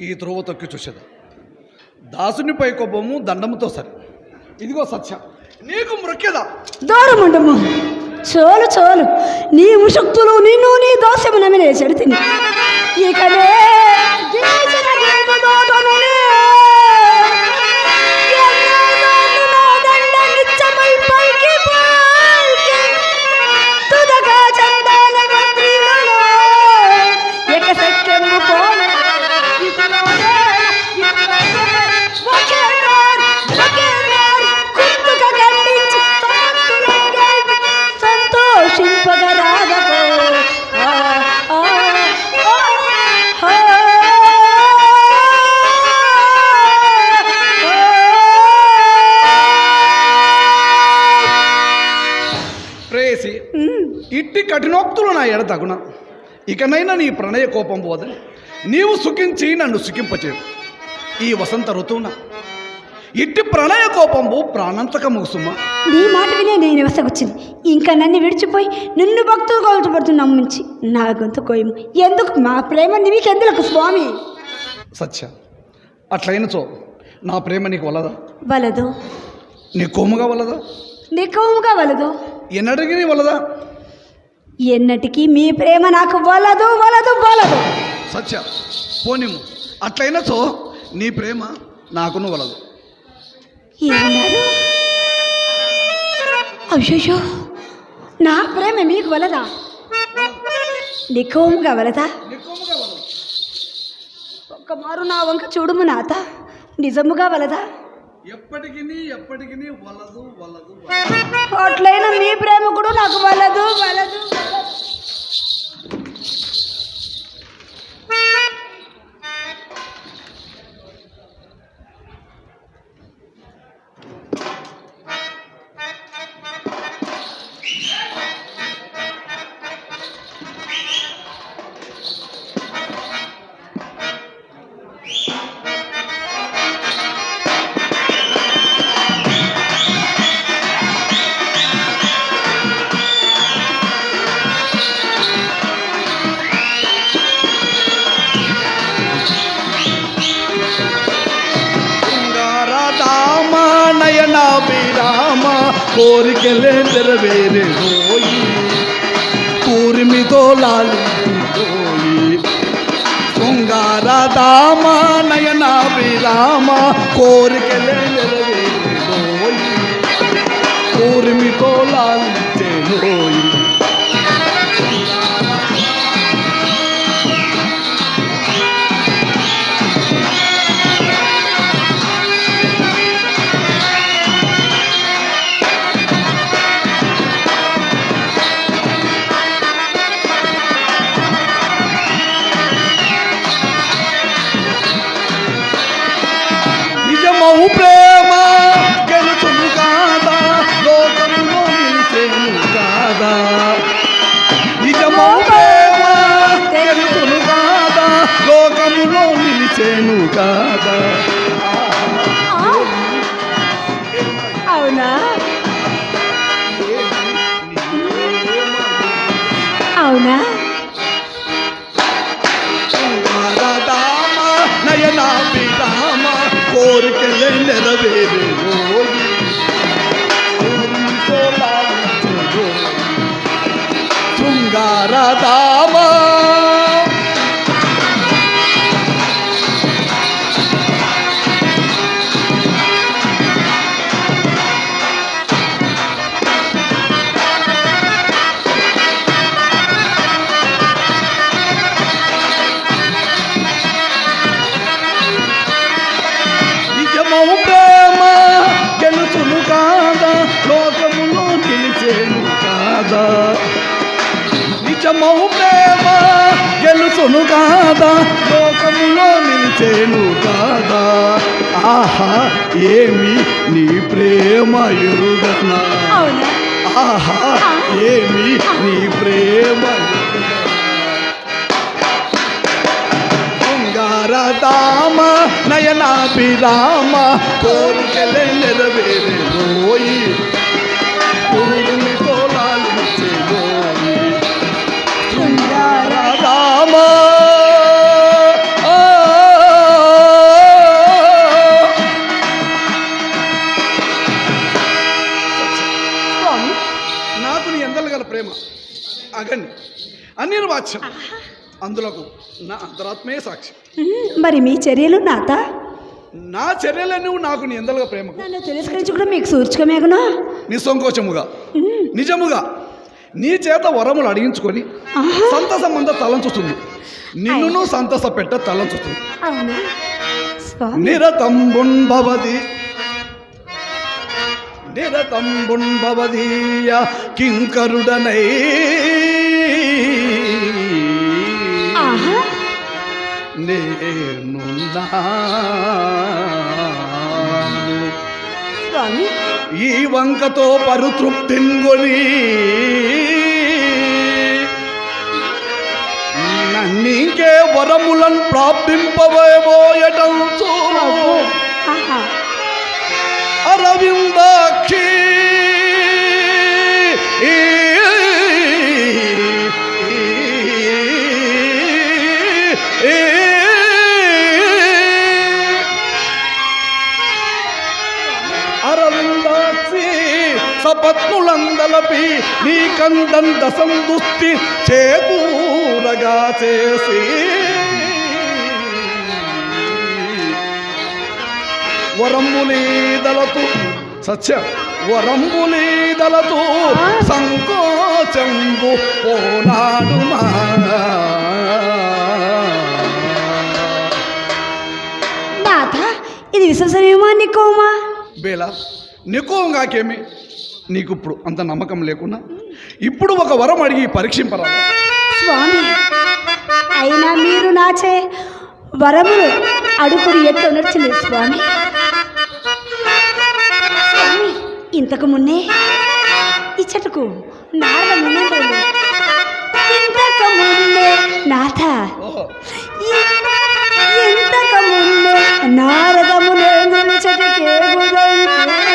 ఈ త్రోవ తొక్కి చూసేదా? దాసునిపై కొబ్బము దండముతో సరి. ఇదిగో సత్యం నీకు మృక్యదా దూరముండము చోలు చోలు నీ ముషక్తులు నిన్ను నీ దోషము నమినే చెడితిని ఇకనే ఇట్టి కఠినోక్తులు నా ఎడ తగున ఇకనైనా నీ ప్రణయ కోపం పోదని నీవు సుఖించి నన్ను సుఖింపచేయు. ఈ వసంత ఋతువున ఇట్టి ప్రణయ కోపంబు ప్రాణాంతక ముగుసుమా. నీ మాట వినే నేను వసకొచ్చింది ఇంకా నన్ను విడిచిపోయి నిన్ను భక్తులు కోల్చబడుతూ నమ్మించి నా గొంతు కోయము. ఎందుకు? మా ప్రేమ నీకెందులకు స్వామి? సత్య అట్లయినచో నా ప్రేమ నీకు వలదా? వలదు. నీ కోముగా వలదా? నికముగా వలదు. ఎన్నటికి నీ వలదా? ఎన్నటికీ మీ ప్రేమ నాకు వలదు వలదు వలదు. సత్య పోనిము అట్లయినచో నీ ప్రేమ నాకును వలదు. ఏమన్నారు? అయ్యో నా ప్రేమ మీకు వలదా? నికోముగా వలదు? ఒక్క మారు నా వంక చూడుము నాత నిజముగా వలదా? ఎప్పటికి ఎప్పటికి వలదు వలదు వలదు. అట్లయినా మీ ప్రేమ కూడా నాకు వలదు వలదు. విరామ కోరికలే నెరవేరే పోయి కాదా లోకములో నిలిచేను కాదా? అవునా? అవునా? నయన విరామ కోరికలే నెరవేరు గెలుచును కాదా? లోకములో నిలిచేను కాదా? ఆహా ఏమి నీ ప్రేమ ఎరుగనా? ఆహా ఏమి నీ ప్రేమ బంగారదామ నయనాభిరామ కోరికలే నెరవేరే పోయి వాచ్యం అందులకు నా అంతరాత్మే సాక్షి. మరి మీ చర్యలు నాత? నా చర్యలన్నీ నాకు నీ ఎందలుగా ప్రేమకు. నన్ను తిరస్కరించుకుంటే మీకు సూచకమేగునా నిస్సంకోచముగా నిజముగా. నీ చేత వరములు అడిగించుకొని ఆహా. సంతసమంత తలంచుతుంది. నిన్నును సంతస పెట్ట తలంచుతుంది. అవునా? స్వామి. నిరతంబుంభవది. నిరతంబుంభవదీయ కింకరుడనై నేనున్నా ఈ వంకతో పరుతృప్తింగొని నన్నింకే వరములను. ఆహా. అరవిందాక్షి. అరవిందాక్షి సపత్నులందలపి నీ కందంద సందుష్టి చేకూరగా చేసి. వరంబులీదలతు సత్య వరంబులీదలతు సంకోచంబు పోనాడు నాథ ఇది విశ్వసనీయమా నీకోమా బేలా? నీకోగాకేమి నీకు ఇప్పుడు అంత నమ్మకం లేకున్నా? ఇప్పుడు ఒక వరం అడిగి పరీక్షింపరా. స్వామి అయినా మీరు నాచే వరములు అడుగుడు ఎట్లా నడిచింది స్వామి? స్వామి ఇంతకు మున్నే ఇచ్చటకు నారద మునేంద్రులు ఇంతకు మున్నే నాథ మున్నే నారద మునేంద్రుని చటికే గుదంచే.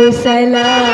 Cause I love.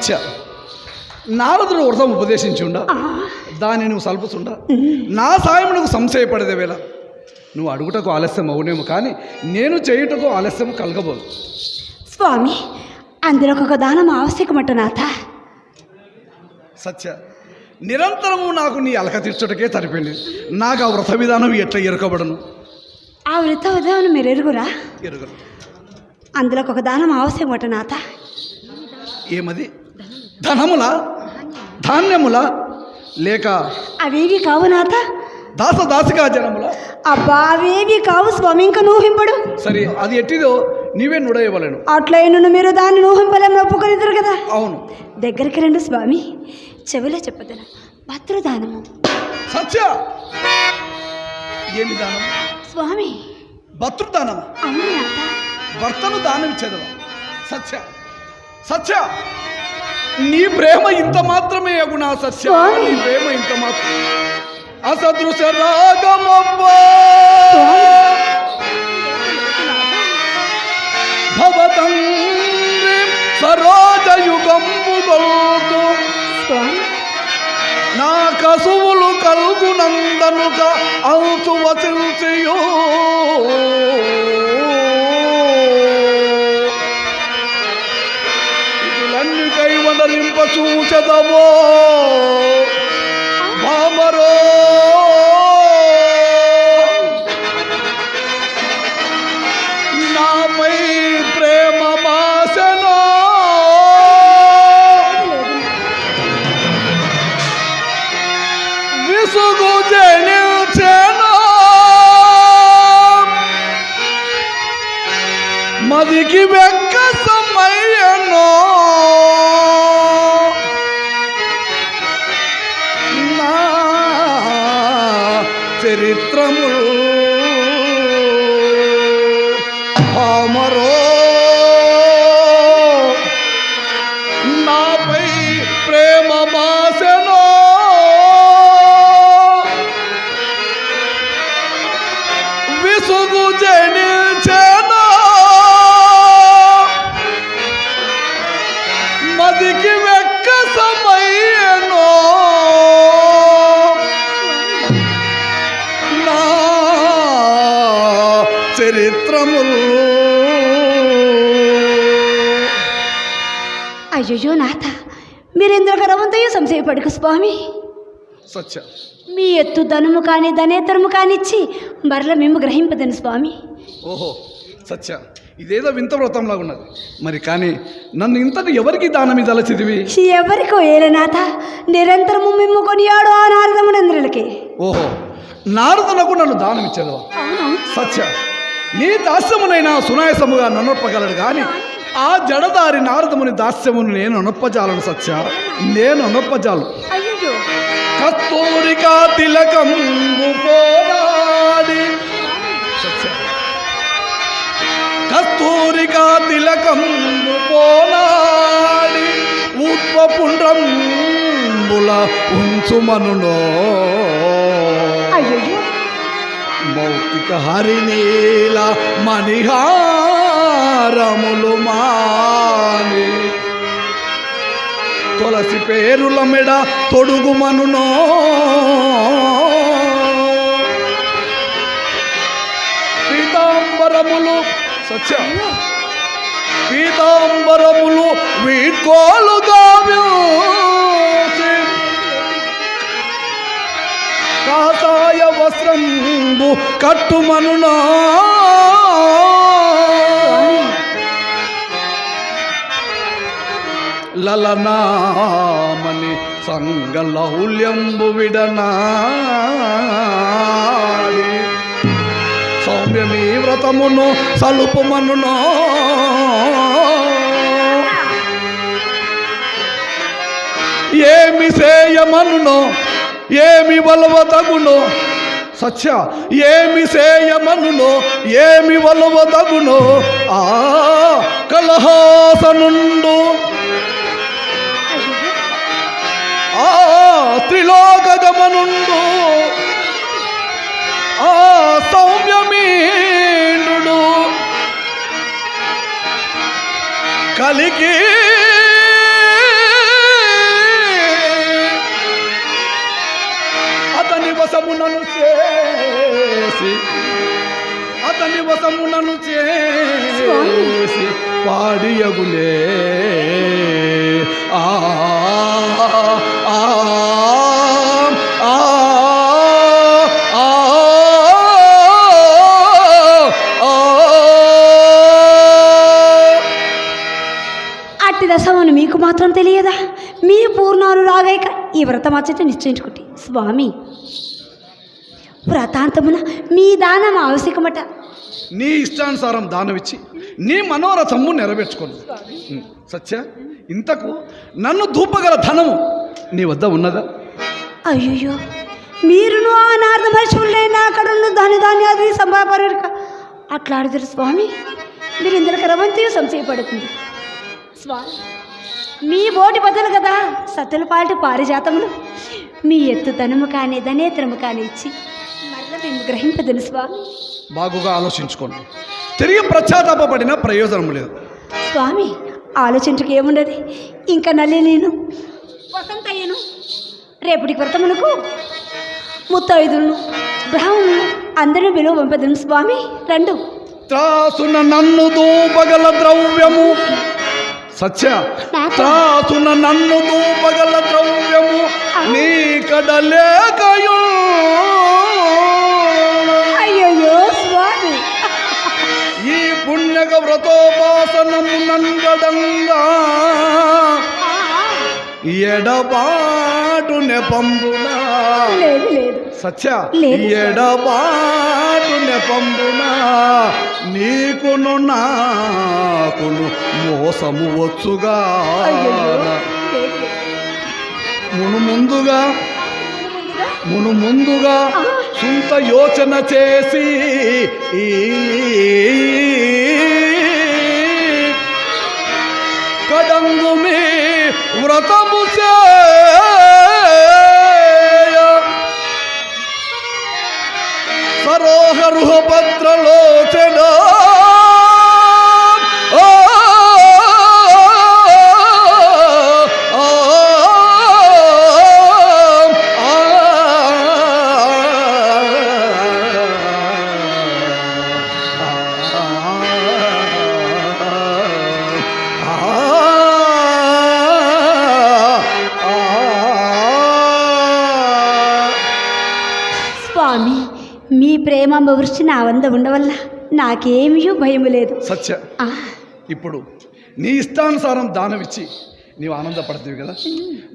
సత్య నారదుడు వ్రతం ఉపదేశించుండ. ఆ, దాన్ని నువ్వు సల్పుతుండా. నా సాయం నువ్వు సంశయపడదే వేళ. నువ్వు అడుగుటకు ఆలస్యం అవునేమో కానీ నేను చేయుటకు ఆలస్యం కలగబోదు. స్వామి అందులో ఒక దానం ఆవశ్యకమట నాథ. సత్య నిరంతరము నాకు నీ అలక తీర్చుటకే సరిపోయింది నాకు ఆ వ్రత విధానం ఎట్లా ఎరుకబడను? ఆ వృత ఉదయం మీరు ఎరుగురా? ఎరుగను. అందులో ఒక దానం ఆవశ్యకమట నాథ. ఏమది? ధనముల ధాన్యముల లేక అవేవి కావు నాథ? దాస దాసిగా జనముల. అబ్బా అవేవి కావు స్వామి? ఇంకా నూహింపడు. సరే అది ఎట్టిదో నీవే నుడయవలేను. అట్లయినను మీరు దాన్ని నూహింపలేమని ఒప్పుకొనిద్దరు కదా? అవును. దగ్గరికి రండి స్వామి. చెవిలో చెప్పదన. భద్రదానము. సత్య! ఏమి దానం స్వామి. భర్తృదానం అవును నాథ. భర్తను దానం ఇచ్చేదవా సత్య! సత్య! నీ ప్రేమ ఇంత మాత్రమే అగునా సత్య స్వామి. నీ ప్రేమ ఇంత మాత్రం అసదృశ రాగమవ్వా. భవతంద్రి నా కసువులు కల్గునందనుక అవుతు వసించియో కైవనరింప చూచదవో భామరో నాపై ప్రేమ భాషనో విసుగు జనిల్చెను మదికి వెక్క చరిత్రములు అయ్యయ్యో నాథ మీరెందుకు రవంతయో సంశయపడకు స్వామి. సత్య. మీ ఎత్తు ధనము కానీ ధనేతరము కానిచ్చి మరల మేము గ్రహింపదని స్వామి. ఓహో సత్య ఇదేదో వింత వ్రతంలాగా ఉన్నది. మరి కానీ నన్ను ఇంతటి ఎవరికి దానం ఇదలచిదివి ఎవరికో ఏలనాథ నిరంతరము మేము కొనియాడు ఆ నారదమునంద్రులకి. ఓహో నారదునకు నన్ను దానం ఇచ్చేదవా? అవును. సత్య నీ దాస్యమునైనా సునాయసముగా నన్నొప్పగలడు కానీ ఆ జడదారి నారదముని దాస్యమును నేను అనొప్పజాలను సత్య. నేను అనొప్పజాలు కస్తూరికా పోరాడి సత్య. కస్తూరికా తిలకంబు పోనాడి ఉత్వపుండ్రంబుల ఉంచుమనునో. అయ్యో మౌక్తిక హరినీల మణిహారములు మాని. తులసి పేరుల మెడ తొడుగుమనునో. పీతాంబరములు సత్య పీతాంబరములు వీకోలుగా కట్టుమనునా. లలనామని సంగలౌల్యంబు విడనాడి. సౌమ్యమీ వ్రతమును సలుపుమనునో. ఏమి సేయమనునో ఏమి వలవతగునో సత్య ఏమి సేయమనునో ఏమి వలవదగునో ఆ కలహాసనుండు. ఆ త్రిలోకగమనుండు. ఆ సౌమ్యమీండు కలిగి వశమునను చేసి అతని వశమునను చేసి పాడియగులే. ఆ దశమును మీకు మాత్రం తెలియదా? మీ పూర్ణాలు రాగాక ఈ వ్రతమాచట నిశ్చయించుకుంటే. స్వామి వ్రతాంతమున మీ దానం ఆవశ్యకమట. నీ ఇష్టానుసారం దానమిచ్చి నీ మనోరథము నెరవేర్చుకోను. సత్య ఇంతకు నన్ను దూపగల ధనము నీ వద్ద ఉన్నదా? అయ్యయ్యో మీరును ఆ నారద మహర్షులైన అక్కడ ధాన్య ధాన్యాది సంభాపరుక అట్లా అడుగుతారు స్వామి. మీరు ఇందులో రవంతి సంశయపడుతుంది. స్వామి మీ బోటి బదులు కదా సత్తుల పాటి పారిజాతములు. మీ ఎత్తుతనము కానీ ధనేతనము కానీ ఇచ్చి మరల మేము గ్రహింపదును స్వామి. బాగుగా ఆలోచించుకోండి. తిరిగి ప్రత్యాతాపడిన ప్రయోజనం లేదు. స్వామి ఆలోచించక ఏముండదు? ఇంకా నల్లి నేను. వసంతయ్యను రేపటి వ్రతమునకు ముత్తైదులను బ్రాహ్మణులు అందరూ విలువ పంపదును స్వామి. రెండు. త్రాసున నన్ను దూపగల ద్రవ్యము. సత్య. త్రాసున నన్ను దూపగల ద్రవ్యము. నీ కడలేకయో అయ్యయ్యో స్వామి. ఈ పుణ్యక వ్రతోపాసనము నంగడంగా ఎడబాటు నెపంబునా. సత్య. ఎడబాటు నెపంబునా నీకును నాకును మోసము వచ్చుగా. మును ముందుగా మును ముందుగా ఆ. సుంత యోచన చేసి ఈ కడంగు మీ వ్రతము చేయ సరోహరుహ భద్రలోచన వృష్టి నా వంద ఉండవల్ల? నాకేమీ భయం లేదు. సత్య ఇప్పుడు నీ ఇష్టానుసారం దానం ఇచ్చి నీవు ఆనందపడతావు కదా?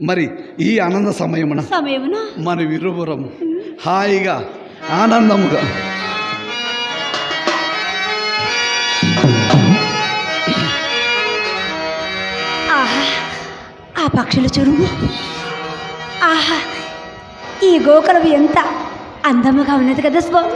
మరి ఈ ఆనంద సమయమున సమయమున? మన విరువురం హాయిగా ఆనందముగా. ఆహా ఆ పక్షుల చెరువు ఆహా ఈ గోకులం ఎంత అందముగా ఉన్నది కదా స్వామి?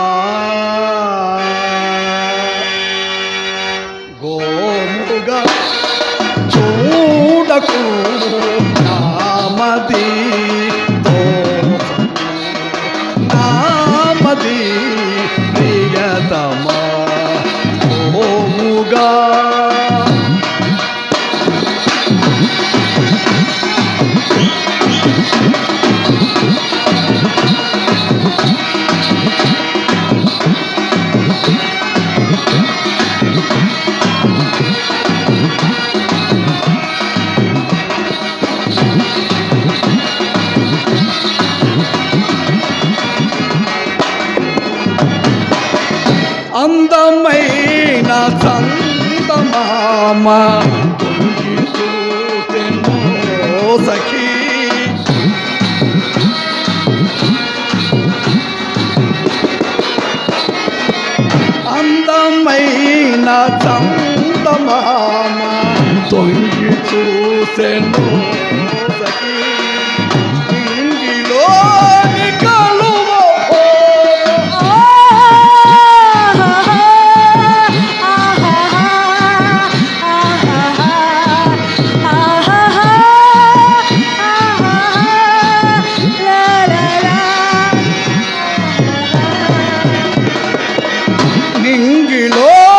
చందమామ సఖీ. అందమైన చందమామ తొంగి చూసెను. 明日落。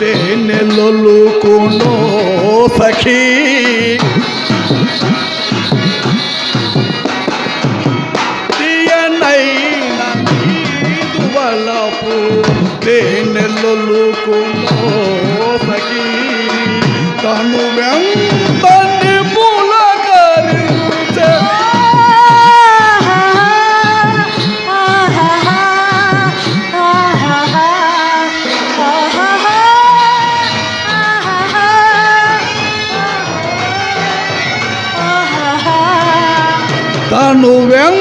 টেনে ললু কোনো পাখি। দিয়ে নাই দুবালাপু টেনে ললু কোনো পাখি। তনু ব্যাং Joel